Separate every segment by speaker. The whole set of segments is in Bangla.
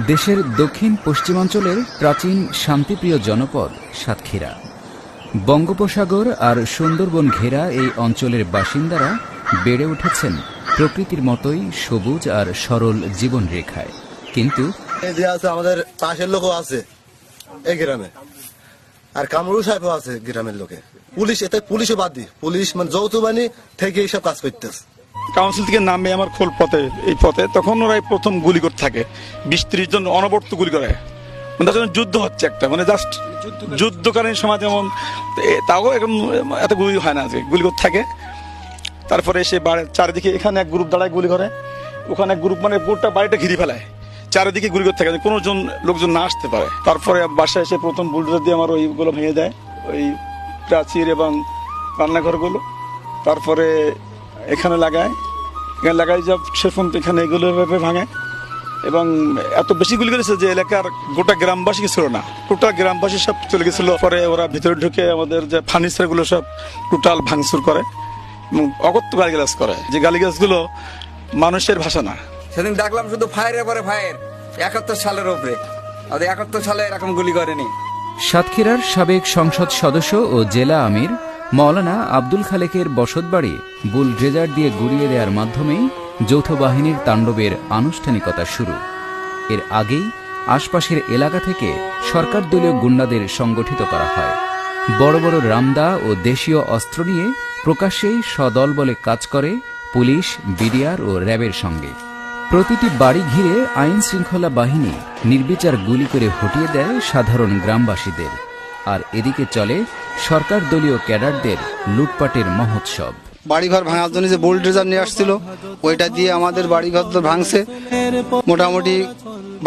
Speaker 1: দেশের দক্ষিণ পশ্চিমাঞ্চলের প্রাচীন শান্তিপ্রিয় জনপদ সাতক্ষীরা। বঙ্গোপসাগর আর সুন্দরবন ঘেরা এই অঞ্চলের বাসিন্দারা বেড়ে উঠেছেন প্রকৃতির মতোই সবুজ আর সরল জীবন রেখায় কিন্তু
Speaker 2: আমাদের পাশের লোকও আছে এই গ্রামে। আর কামরুল সাহেবও আছে গ্রামের লোকে। পুলিশ, এতে পুলিশও বাদ দি পুলিশ মানে যৌথ বাহিনী থেকে এইসব কাজ করতেছে।
Speaker 3: কাউন্সিল থেকে নামে আমার খোল পথে, এই পথে, তখন ওরাই প্রথম গুলি করতে থাকে। বিশ ত্রিশ জন অনবর্ত গুলি করে। মানে তার জন্য যুদ্ধ হচ্ছে একটা মানে জাস্ট যুদ্ধকালীন সময় যেমন তাও এখন এত গুলি হয় না আজকে, গুলি করতে থাকে। তারপরে বাড়ি- চারিদিকে এখানে এক গ্রুপ দাঁড়ায় গুলি করে। ওখানে এক গ্রুপ মানে গোটা বাড়িটা ঘিরে ফেলায়। চারিদিকে গুলি করতে থাকে, কোনো জন, লোকজন না আসতে পারে। তারপরে বাসায় এসে প্রথম বুলডোজার দিয়ে আমার ওইগুলো ভেঙে দেয়, ওই প্রাচীর এবং রান্নাঘরগুলো। তারপরে এখানে লাগায়। এখানে লাগাই যা শেষ পর্যন্ত এখানে এগুলো এভাবে ভাঙে। এবং এত বেশি গুলি করেছে যে এলাকার গোটা গ্রামবাসী ছিল না। টোটাল গ্রামবাসী সব চলে গেছিল। পরে ওরা ভিতরে ঢুকে আমাদের যে ফার্নিচারগুলো সব টোটাল ভাঙচুর করে এবং অগত্য গালিগালাজ করে। যে গালিগালাজগুলো মানুষের ভাষা না।
Speaker 4: সেদিন দেখলাম শুধু ফায়ারের পরে ফায়ার। একাত্তর সালের ওপরে আর একাত্তর সালে এরকম গুলি করেনি।
Speaker 1: সাতক্ষীরার সাবেক সংসদ সদস্য ও জেলা আমির মৌলানা আব্দুল খালেকের বসতবাড়ি বুল ড্রেজার দিয়ে গুড়িয়ে দেওয়ার মাধ্যমেই যৌথ বাহিনীর তাণ্ডবের আনুষ্ঠানিকতা শুরু। এর আগেই আশপাশের এলাকা থেকে সরকার দলীয় গুন্ডাদের সংগঠিত করা হয়। বড় বড় রামদা ও দেশীয় অস্ত্র নিয়ে প্রকাশ্যেই সদল বলে কাজ করে পুলিশ, বিডিআর ও র্যাবের সঙ্গে। প্রতিটি বাড়ি ঘিরে আইন শৃঙ্খলা বাহিনী নির্বিচার গুলি করে হটিয়ে দেয় সাধারণ গ্রামবাসীদের। আর এদিকে চলে সরকার দলীয় ক্যাডারদের লুটপাটের মহোৎসব।
Speaker 5: বাড়িঘর ভাঙার জন্য যে বোল্ডেজার নিয়ে আসছিল, ওইটা দিয়ে আমাদের বাড়িঘর তো ভাঙছে। মোটামুটি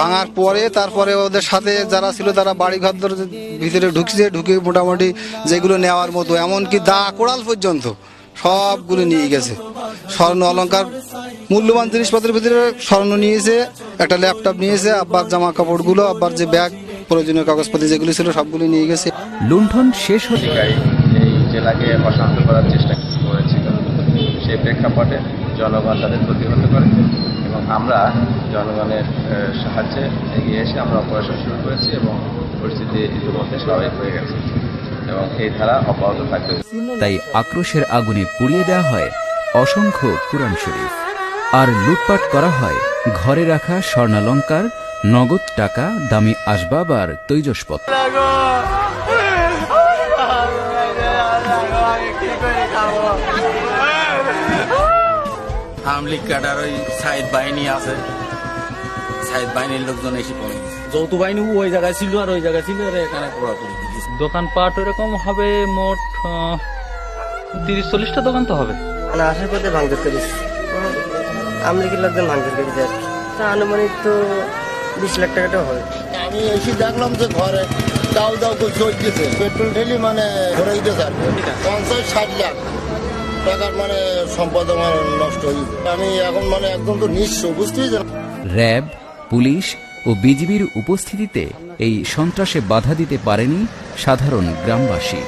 Speaker 5: ভাঙার পরে তারপরে ওদের সাথে যারা ছিল তারা বাড়িঘর ভিতরে ঢুকছে ঢুকে মোটামুটি যেগুলো নেওয়ার মতো। এমনকি দা কোড়াল পর্যন্ত সবগুলো নিয়ে গেছে। স্বর্ণ অলঙ্কার, মূল্যবান জিনিসপত্রের ভিতরে স্বর্ণ নিয়েছে, একটা ল্যাপটপ নিয়েছে, আব্বার জামা কাপড়গুলো আব্বার যে ব্যাগ প্রয়োজনীয় কাগজপত্র যেগুলো ছিল সবগুলো নিয়ে গেছে।
Speaker 1: লুণ্ঠন শেষ হতে
Speaker 6: এই জেলাকে অশান্ত করার চেষ্টা করেছিল। সেই প্রেক্ষাপটে জনগণ তাদের প্রতিহত করে এবং আমরা জনগণের সাহায্যে এগিয়ে এসে আমরা অপারেশন শুরু করেছি এবং পরিস্থিতি ইতিমধ্যে স্বাভাবিক হয়ে গেছে এবং এই ধারা অব্যাহত থাকবে।
Speaker 1: তাই আক্রোশের আগুনে পুড়িয়ে দেওয়া হয় অসংখ্য কুরআন শরীফ। আর লুটপাট করা হয় ঘরে রাখা স্বর্ণালঙ্কার নগদ টাকা দামি আসবাব আর তৈজসপত্র।
Speaker 7: আওয়ামী লীগ ক্যাডার ওই সাইড বাহিনী আছে। সাইড বাহিনীর লোকজন এসে পড়ে যৌথ বাহিনী ওই জায়গায় ছিল আর ওই জায়গায় ছিল আর এখানে পুরোপুরি
Speaker 8: দোকানপাট ওরকম হবে মোট আহ, তিরিশ চল্লিশটা দোকান তো হবে।
Speaker 9: মানে আসার পথে ভাঙচুর করেছি। আমলিগের লোকজন ভাঙচুর করেছে আর আনুমানিক তো বিশ লাখ টাকাটা হবে
Speaker 2: আমি এসে দেখলাম যে ঘরে দাও দাও করে চলতেছে। পেট্রোল ঢেলি মানে ভরে দিতেছে আর কি। পঞ্চাশ ষাট লাখ। টাকার মানে সম্পদ আমার নষ্ট হয়ে। আমি এখন মানে একদম তো নিঃস্ব বুঝতেই
Speaker 1: র্যাব পুলিশ ও বিজিবির উপস্থিতিতে এই সন্ত্রাসে বাধা দিতে পারেনি সাধারণ গ্রামবাসী।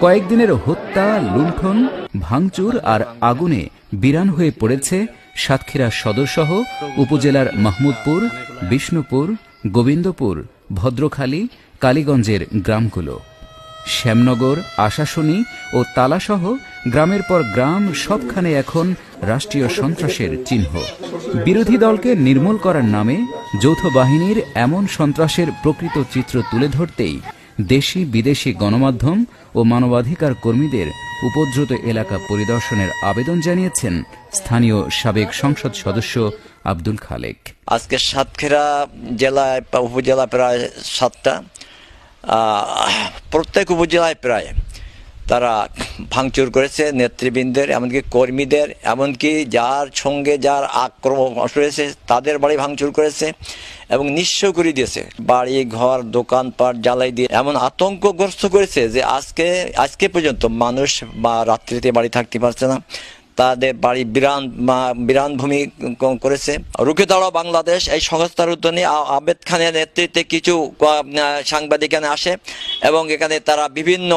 Speaker 1: কয়েকদিনের হত্যা লুণ্ঠন ভাঙচুর আর আগুনে বিরান হয়ে পড়েছে সাতক্ষীরা সদরসহ উপজেলার মাহমুদপুর, বিষ্ণুপুর, গোবিন্দপুর, ভদ্রখালী, কালীগঞ্জের গ্রামগুলো। শ্যামনগর, আশাশুনি ও তালাসহ গ্রামের পর গ্রাম সবখানে এখন রাষ্ট্রীয় সন্ত্রাসের চিহ্ন। বিরোধী দলকে নির্মূল করার নামে যৌথ বাহিনীর এমন সন্ত্রাসের প্রকৃত চিত্র তুলে ধরতেই দেশি বিদেশি গণমাধ্যম ও মানবাধিকার কর্মীদের উপদ্রুত এলাকা পরিদর্শনের আবেদন জানিয়েছেন স্থানীয় সাবেক সংসদ সদস্য আব্দুল খালেক।
Speaker 10: আজকে সাতক্ষীরা জেলায় উপজেলা প্রায় সাতটা প্রত্যেক উপজেলায় প্রায় তারা ভাঙচুর করেছে, নেতৃবৃন্দের, এমনকি কর্মীদের, এমনকি যার সঙ্গে যার আক্রমণ রয়েছে, তাদের বাড়ি ভাঙচুর করেছে এবং নিঃস্ব করে দিয়েছে। বাড়ি, ঘর, দোকানপাট জ্বালাই দিয়ে এমন আতঙ্কগ্রস্ত করেছে যে আজকে আজকে পর্যন্ত মানুষ বা রাত্রিতে বাড়ি থাকতে পারছে না। তাদের বাড়ি বিরান বিরান ভূমি করেছে। রুখে দাঁড়াও বাংলাদেশ, এই সংস্থার উদ্যোগে আবেদ খানের নেতৃত্বে কিছু সাংবাদিক এখানে আসে এবং এখানে তারা বিভিন্ন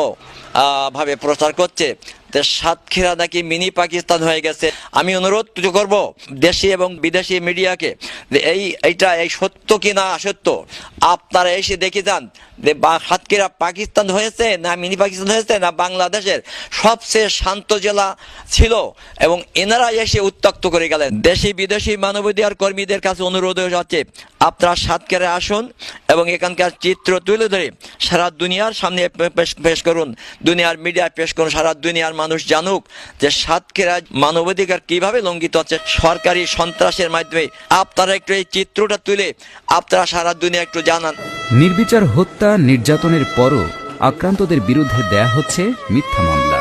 Speaker 10: ভাবে প্রচার করছে। সাতক্ষীরা নাকি মিনি পাকিস্তান হয়ে গেছে। আমি অনুরোধ করব দেশি এবং বিদেশি মিডিয়াকে এই, এইটা এই সত্য কি না সত্য আপনারা এসে দেখে যান যে সাতক্ষীরা পাকিস্তান হয়েছে না মিনি পাকিস্তান হয়েছে না বাংলাদেশের সবচেয়ে শান্ত জেলা ছিল এবং এনারা এসে উত্তক্ত করে গেলেন। দেশি, বিদেশি মানবাধিকার কর্মীদের কাছে অনুরোধ হচ্ছে আপনারা সাতক্ষীরা আসুন এবং এখানকার চিত্র তুলে ধরে সারা দুনিয়ার সামনে পেশ করুন। দুনিয়ার মিডিয়ায় পেশ করুন, সারা দুনিয়ার মানুষ জানুক যে সাতক্ষীরা মানবাধিকার কীভাবে লঙ্ঘিত হচ্ছে। সরকারি সন্ত্রাসের মাধ্যমে আপনারা একটু এই চিত্রটা তুলে আপনারা সারা দুনিয়া একটু জানান।
Speaker 1: নির্বিচার হত্যা নির্যাতনের পরও আক্রান্তদের বিরুদ্ধে দেয়া হচ্ছে মিথ্যা মামলা।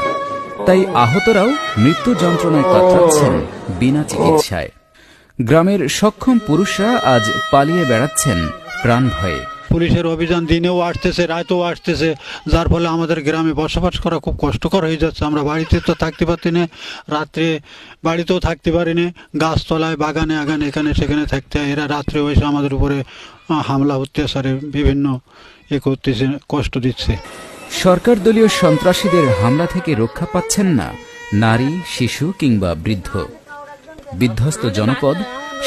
Speaker 1: তাই আহতরাও মৃত্যু যন্ত্রণায় কাতরাচ্ছেন বিনা চিকিৎসায়। গ্রামের সক্ষম পুরুষরা আজ পালিয়ে বেড়াচ্ছেন প্রাণ ভয়ে।
Speaker 11: পুলিশের অভিযান দিনেও আসতেছে, রাতেও আসতেছে। যার ফলে আমাদের গ্রামে বসবাস করা খুব কষ্টকর হয়ে যাচ্ছে। আমরা বাড়িতে তো থাকতে পারছি না, রাত্রে বাড়িতেও থাকতে পারি না। গাছতলায়, বাগানে, আগানে এখানে, সেখানে থাকতে হয়। এরা রাত্রে এসে আমাদের উপরে হামলা, অত্যাচারে বিভিন্ন এ করতেছে, কষ্ট দিচ্ছে।
Speaker 1: সরকার দলীয় সন্ত্রাসীদের হামলা থেকে রক্ষা পাচ্ছেন না নারী, শিশু কিংবা বৃদ্ধ। বিধ্বস্ত জনপদ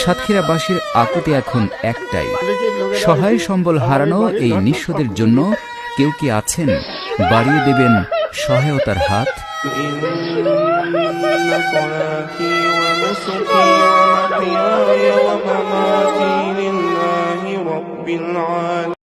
Speaker 1: সাতক্ষীরাবাসীর আকুতি এখন একটাই সহায় সম্বল হারানো এই নিঃস্বদের জন্য কেউ কি আছেন বাড়িয়ে দেবেন সহায়তার হাত
Speaker 12: صلاتي ونسكي ومحياي ومماتي لله رب العالمين